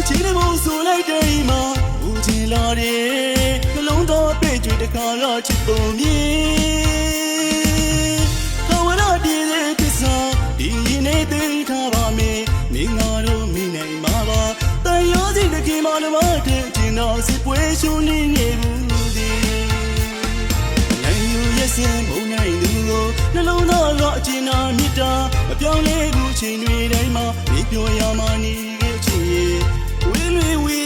တစ်ချိန်နဲ့မို့ဆိုလိုက်တဲ့အိမ်မှာဦးချင်လာတယ်နှလုံးသားပြေကျွေတခါကချစ်ပုံမြင်ခဝရတည်တဲ့သစ္စာဒီရင်နဲ့တည်ထားပါမယ်မင်းငါတို့မိနိုင်မှာပါတန်ရောစီတစ်ချိန်မှာတော့မတည်ချင်တော့စစ်ပွဲရှုံးနေနေဘူးဒီနိုင်ယူရစင်မုံနိုင်သူကိုနှလုံးသားကအချင်နာမြစ်တာမပြောင်းလဲဘူးချိန်တွေတိုင်းမှာမပြောရမှာ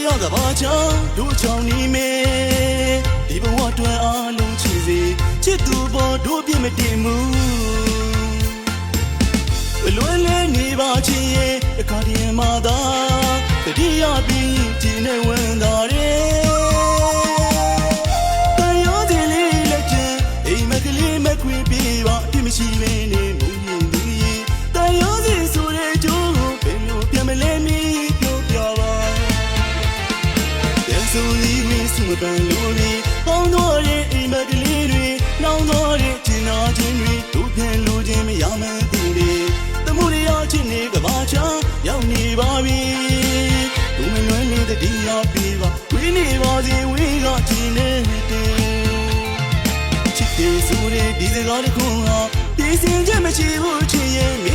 ရကဘာချောင်းတို့ချောင်းနေမယ်ဒီဘဝတွင်အားလုံးချီစေချစ်သူပေါ်တို့ပြစ်မတင်မှုဘလွယ်လဲနေပါချင်ရဲ့အခါတည်းမှသာတတိယပြီးဒီနဲ့ဝင်သာတယ်တန်ရောစီလေးလက်ချင်အိမ်မကလေးမခွေပြေပါအပြစ်မရှိဘဲနဲ့မုန်း မပန်လို့လေပေါင်းတော့တဲ့အိမ်မကလေးတွေနှောင်းတော့တဲ့ကျင်နာချင်းတွေတို့ပြန်လို့ခြင်းမရမှန်းသိတယ်တမှုရရချင်းနေကဘာချာရောက်နေပါပြီဒုမလွန်းလေးတတိယပြေပါဝင်းနေပါစေဝင်းကကျင်နေတဲ့ချစ်တယ်ဆိုတဲ့ဒီစကားတစ်ခုဟာဒီစင်ချက်မရှိဘူးချင်ရဲ့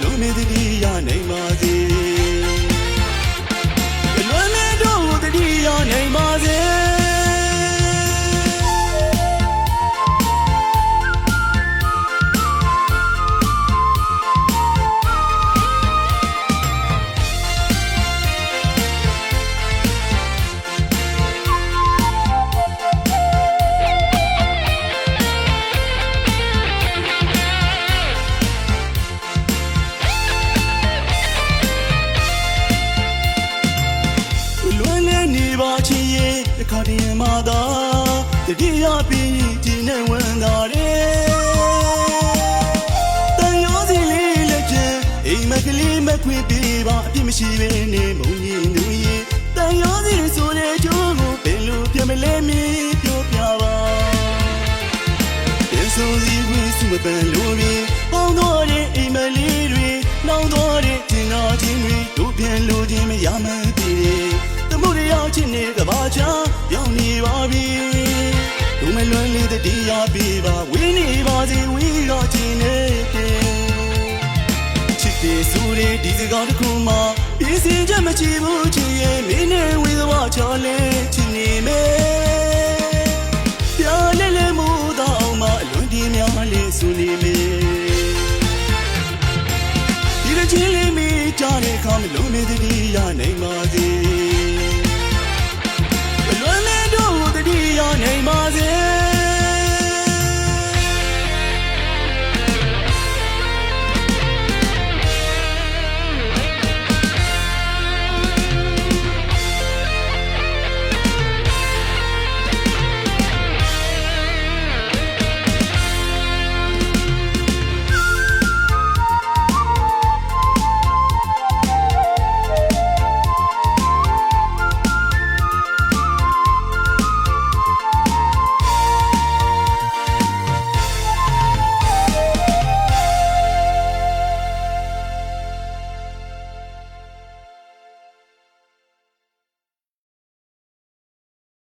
တဲ့အခါမလို့နေတည်းရနိုင်ပါစေ တတိယပြီးဒီနဲ့ဝင်သာတယ်တန်ရောစီလေးလက်ချင်အိမ်မကလေးမခွေပြေပါအပြစ်မရှိဘဲနဲ့မုံရင်သူရင်တန်ရောစီဆိုတဲ့ကြိုးကိုဘယ်လိုပြမလဲမင်းပြောပြပါပြန်ဆိုစီဝင်းစုမပန်လို့ပြီးပေါင်းတော့တဲ့အိမ်မလေးတွေနှောင်းတော့တဲ့ကျင်နာချင်းတွေတို့ပြန်လို့ခြင်းမရမှန်းသိတယ်တမှုရရောက်ချင်းနေကဘာချာ လွန်လေးတတိယပေးပါဝင်းနေပါစေဝင်းတော့ချင်းနေတဲ့ချစ်တယ်ဆိုတဲ့ဒီစကားတစ်ခုမှပြင်းစင်ချက်မချဘူးချင်ရဲ့မင်းနဲ့ဝေသွားချော်လဲချင်နေမယ်ပြလဲလဲမို့တော့အောင်မအလွန်ဒီများလေးဆူနေမေဒီလိုချင်းလေးမိကြတဲ့အခါမလုံးနေတည်းရနိုင်ပါစေအလွန်လဲတော့တည်းရနိုင်ပါစေ